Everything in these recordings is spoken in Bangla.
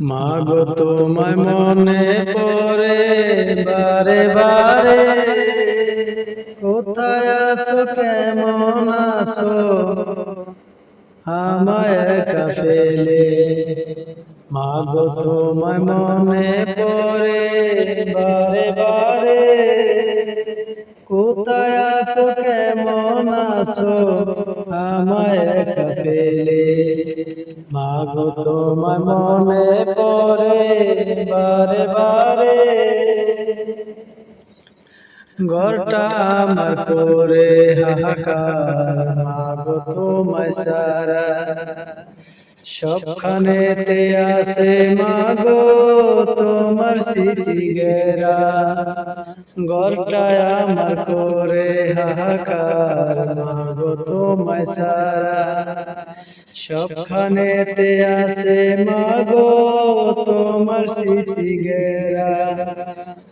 মাগো তোমায় মনে পড়ে বারে বারে। কোথায় আসো কেমন আসো আমায় একা ফেলে। মাগো তোমায় মনে পড়ে বারে বারে। কোথায় আসো কেমন আসো আমায় একা ফেলে মাগো তোমার মনে পড়ে বারে বারে। ঘরটা আমার করে, হাহাকার। মাগো তোমায় সারা। সবখানেতে আসে মাগো তোমার স্মৃতি গেরা ঘরটায় আমার করে, হাহাকার। মাগো তোমায় সারা। সবখানেতে আসে মাগো তোমার স্মৃতি গেরা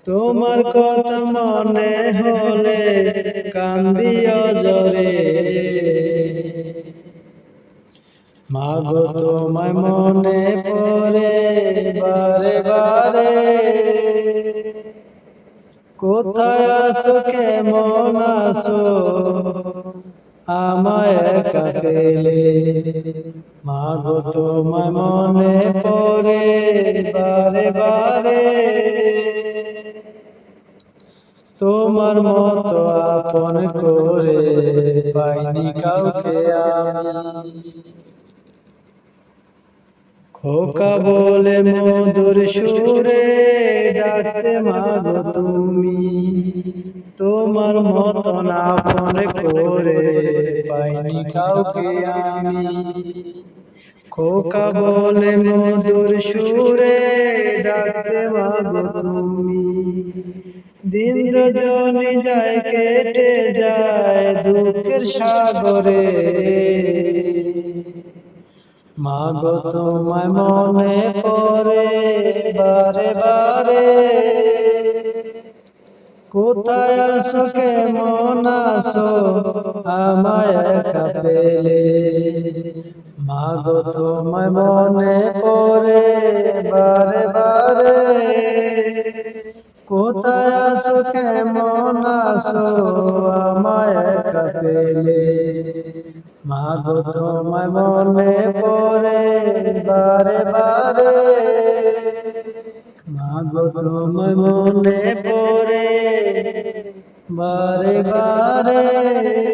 তোমার কথা মনে হলে কান্দিও জরে। মাগো তোমায় মনে পড়ে বারে বারে। কোথায় আসো কেমন আসো আমায় একা ফেলে। মাগো তোমায় মনে পড়ে বারে বারে। তোমার মতো আপন করে পাইনি কাউকে আমি। খোকা বলে মধুর সুরে ডাকতে মাগো তুমি, তোমার মতন আপন করে পাইনি কাউকে আমি। খোকা বলে মধুর সুরে ডাকতে মাগো তুমি। দিন রজনী যায় কেটে যায় দুঃখের সাগরে। মাগো তোমায় মনে পড়ে বারে বারে। কোথায় আসো কেমন আসো আমায় একা পেলে। মাগো, তোমায় মনে পড়ে বারে বারে। কোথায় আসো কেমন আসো আমায় একা পেলে। মাগো, তোমায় মনে পড়ে বারে বারে। মাগো তোমায় মনে পড়ে। বারে বারে।